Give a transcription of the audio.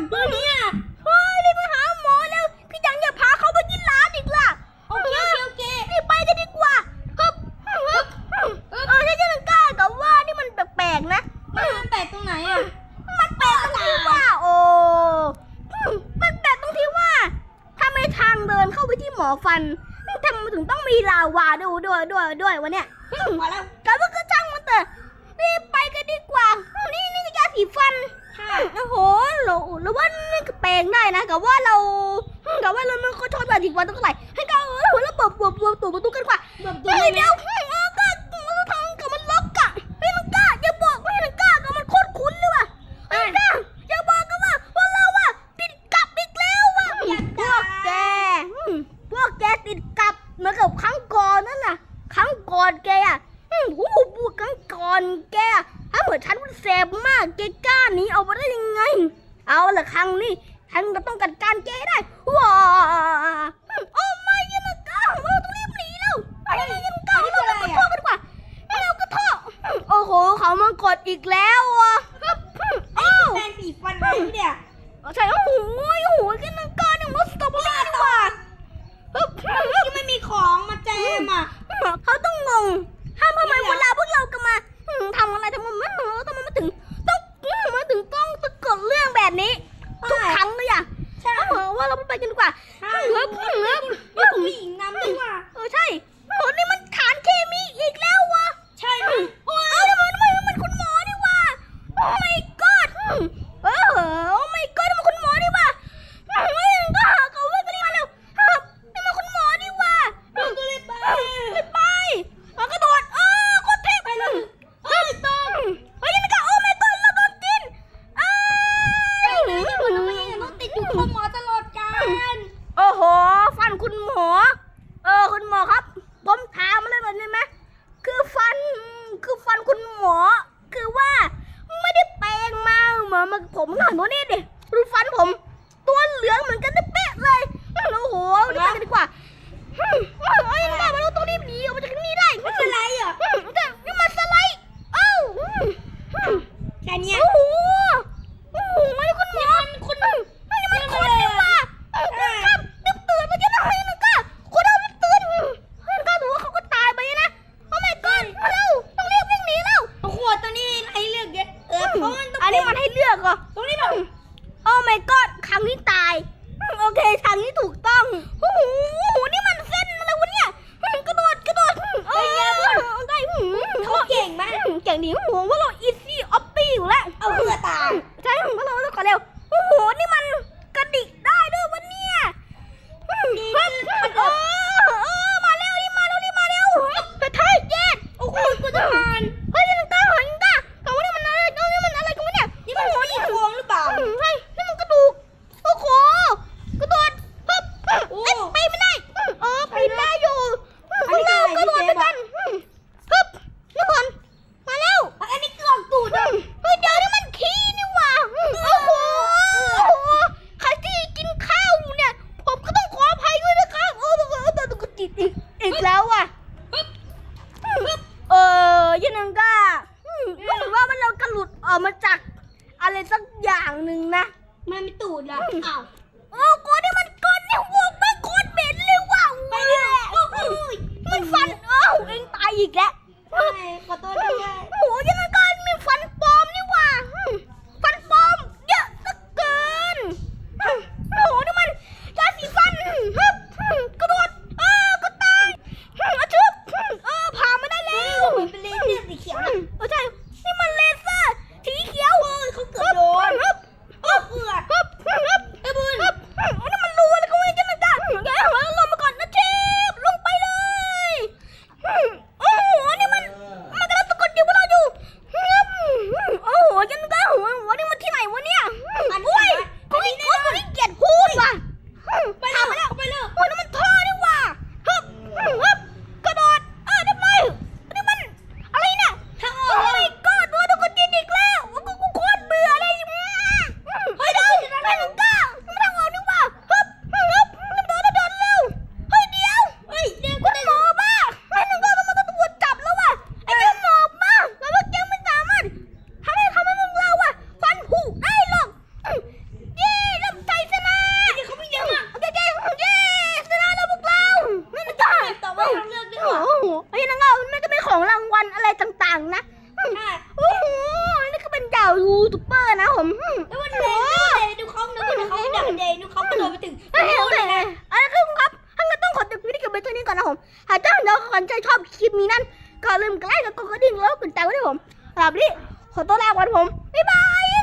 นปะเนี่ยเฮ้ยรีบไปหาหมอแล้ว พี่ยังอย่าพาเขาไปกินร้านอีกล่ะ โอเคโอเคเครีบไปกันดีกว่าฮึบฮึบเออฉันยังกล้ากับว่านี่มันแปลกๆนะ มันแปลกตรงไหนอะ มันแปลกตรงที่ว่าโอ้มันแปลกตรงที่ว่าทำไมทางเดินเข้าไปที่หมอฟันทำไมถึงต้องมีลาวาด้วยด้วยด้วยด้วยวะเนี่ยพอแล้วก็เพื่อก็ช่างมันเถอะรีบไปกันดีกว่า นี่นี่ยาสีฟัน โอ้โหเราแล้วว่านี่ก็แปลงได้นะกับว่าเรากับว่าเราไมันก็ชอบแบบอีกวันตั้งเท่าไหร่ให้กับหัวเราเปิบวบวบตัวประตูกันกว่าเฮ้ยเดี๋ยวเอนก็มันก็ทำกับมันล็อกกะไม่มันกล้าอย่าบอกไม่มันกล้ากับมันโคตรคุ้นเลยว่ะไอ้กล้าอย่าบอกกันว่าพวกเราว่ะติดกลับอีกแล้วว่ะพวกแกพวกแกติดกลับเหมือนกับครั้งก่อนนั่นน่ะครั้งก่อนแกอะโอ้โหครั้งก่อนแกอะ ฉันมันแสบมากเกก้าหนีออกมาได้ยังไง เอาละครั้งนี้ฉันก็ต้องกัดการแกใได้ว้าโอ้ไม่ยังก้าเราต้องรีบหนีแล้วไปยังก้าเราไปกระท่อกันดีกว่าไปเอากระท่อโอ้โหเขามังกรอีกแล้วอะ ผมหน่อยโมนี่ดิรูฟันผม ตัวเหลืองเหมือนกันเป๊ะเลยโอ้โหไปกันดีกว่า Hmm. ตรงนี้แบบโอ้ไม่ก็ครั้งนี้ตาย โอเคทางนี้ถูกต้องโอ้โหนี่มันเส้นอะไรวะเนี่ยกระโดดกระโดดเออได้เขาเก่งมากเก่งดีหัวว่าเร หนึ่งก็รู้สึกว่ามันเรากระหลุดออกมาจากอะไรสักอย่างหนึ่งนะ มันไม่ตูดเหรออ้าว เดยนุ๊กเขากระโดไปถึงไม่เห็นเลยนะอะไรก็คุครับทั้งงั้นต้องขอจบคลิปนี้กันไปเท่านี้ก่อนนะผมหากเจ้าน้องขวันใจชอบคลิปนี้นั้นก็ลืมใกดไลค์กดกระดิ่งแล้วกดติดตามด้วยผมสำหรับนี้ขอตัวลาก่อนผมบ๊ายบาย